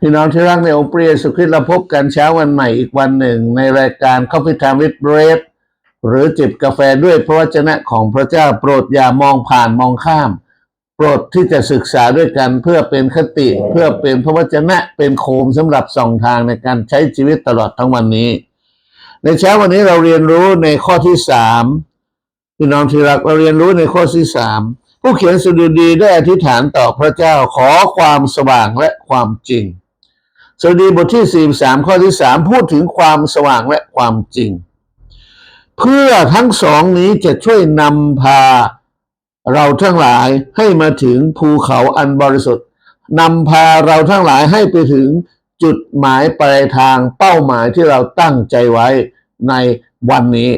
พี่น้องที่รักในองค์พระเยซูคริสต์เราพบกันเช้าวันใหม่อีกวันหนึ่ง ในรายการ Coffee Time with Bread หรือจิบกาแฟด้วยพระวจนะของพระเจ้าโปรดอย่ามองผ่านมองข้าม โปรดที่จะศึกษาด้วยกันเพื่อเป็นคติ เพื่อเป็นพระวจนะเป็นโคมสำหรับส่องทางในการใช้ชีวิตตลอดทั้งวันนี้ ในเช้าวันนี้เราเรียนรู้ในข้อที่สามพี่น้องที่รักเราเรียนรู้ในข้อที่สาม ผู้เขียนสดุดีได้อธิษฐานต่อพระเจ้าขอความสว่างและความจริงสดุดีบทที่ 43 ข้อที่ 3 พูดถึงความสว่างและความจริง เพื่อทั้งสองนี้จะช่วยนำพาเราทั้งหลายให้มาถึงภูเขาอันบริสุทธิ์นำพาเราทั้งหลายให้ไปถึงจุดหมายปลายทางเป้าหมายที่เราตั้งใจไว้ในวันนี้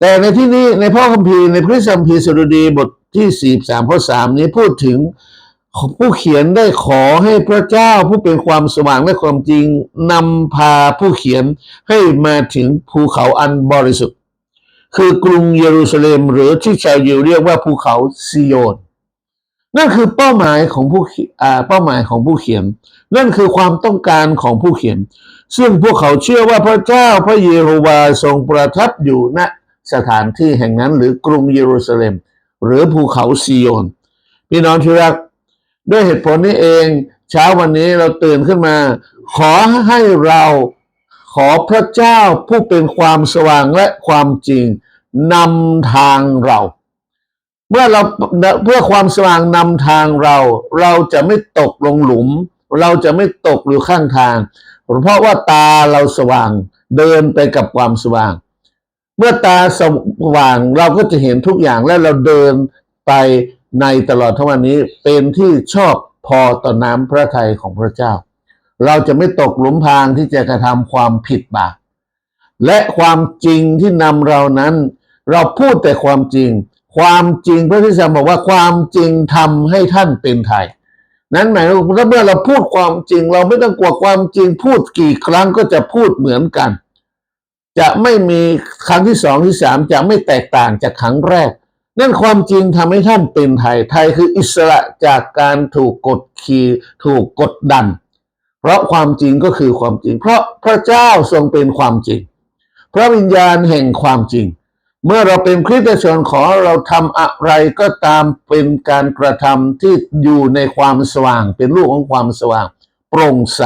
แต่ในที่นี้ในพ่อคัมภีร์ในพระคัมภีร์สดุดีบท ที่43ข้อ3นี้พูดถึงผู้เขียนได้ขอให้พระเจ้าผู้เป็นความสว่างและความจริงนำพาผู้เขียนให้มาถึงภูเขาอันบริสุทธิ์ คือกรุงเยรูซาเล็มหรือที่ชาวยิวเรียกว่าภูเขาซิโยน นั่นคือเป้าหมายของผู้เขียอ่าเป้าหมายของผู้เขียน นั่นคือความต้องการของผู้เขียน ซึ่งพวกเขาเชื่อว่าพระเจ้าพระเยโฮวาทรงประทับอยู่ณสถานที่แห่งนั้นหรือกรุงเยรูซาเล็ม หรือภูเขาซิโยนพี่น้องที่รัก ด้วยเหตุผลนี้เอง เช้าวันนี้เราตื่นขึ้นมา ขอให้เราขอพระเจ้าผู้เป็นความสว่างและความจริงนำทางเรา เมื่อเราเพื่อความสว่างนำทางเรา เราจะไม่ตกลงหลุม เราจะไม่ตกอยู่ข้างทาง เพราะว่าตาเราสว่างเดินไปกับความสว่าง เมื่อตาสว่างเราก็จะเห็นทุกอย่างและเราเดินไปในตลอดทั้งวันนี้เป็นที่ชอบพอต่อน้ำพระทัยของพระเจ้า เราจะไม่ตกหลุมพรางที่จะกระทำความผิดบาปและความจริงที่นำเรานั้น เราพูดแต่ความจริง ความจริงพระพิจารบอกว่าความจริงทำให้ท่านเป็นไทย นั้นหมายว่าเมื่อเราพูดความจริง เราไม่ต้องกลัวความจริงพูดกี่ครั้งก็จะพูดเหมือนกัน จะไม่มีครั้งที่สองที่สามจะไม่แตกต่างจากครั้งแรก นั่นความจริงทำให้ท่านเป็นไทยไทยคืออิสระจากการถูกกดขี่ถูกกดดัน เพราะความจริงก็คือความจริง เพราะพระเจ้าทรงเป็นความจริง พระวิญญาณแห่งความจริง เมื่อเราเป็นคริสเตชนขอเราทำอะไรก็ตามเป็นการกระทำที่อยู่ในความสว่าง เป็นลูกของความสว่าง โปร่งใส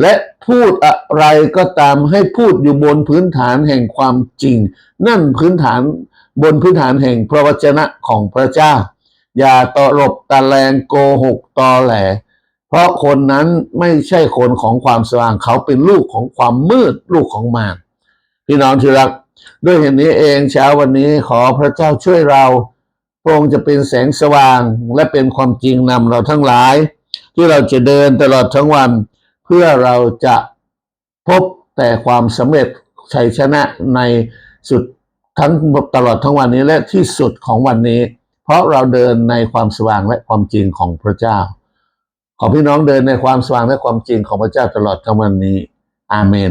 และพูดอะไรก็ตามให้พูดอยู่บนพื้นฐานแห่งความจริง นั่นพื้นฐานบนพื้นฐานแห่งพระวจนะของพระเจ้า อย่าตลบตะแลงโกหกตอแหล เพราะคนนั้นไม่ใช่คนของความสว่างเขาเป็นลูกของความมืดลูกของมารพี่น้องที่รัก ด้วยเหตุนี้เองเช้าวันนี้ขอพระเจ้าช่วยเราพระองค์จะเป็นแสงสว่างและเป็นความจริงนำเราทั้งหลาย ที่เราจะเดินตลอดทั้งวัน พื่อเราจะพบแต่ความสำเร็จชัยชนะในสุดทั้งตลอดทั้งวันนี้และที่สุดของวันนี้ เพราะเราเดินในความสว่างและความจริงของพระเจ้า ขอพี่น้องเดินในความสว่างและความจริงของพระเจ้าตลอดทั้งวันนี้ อาเมน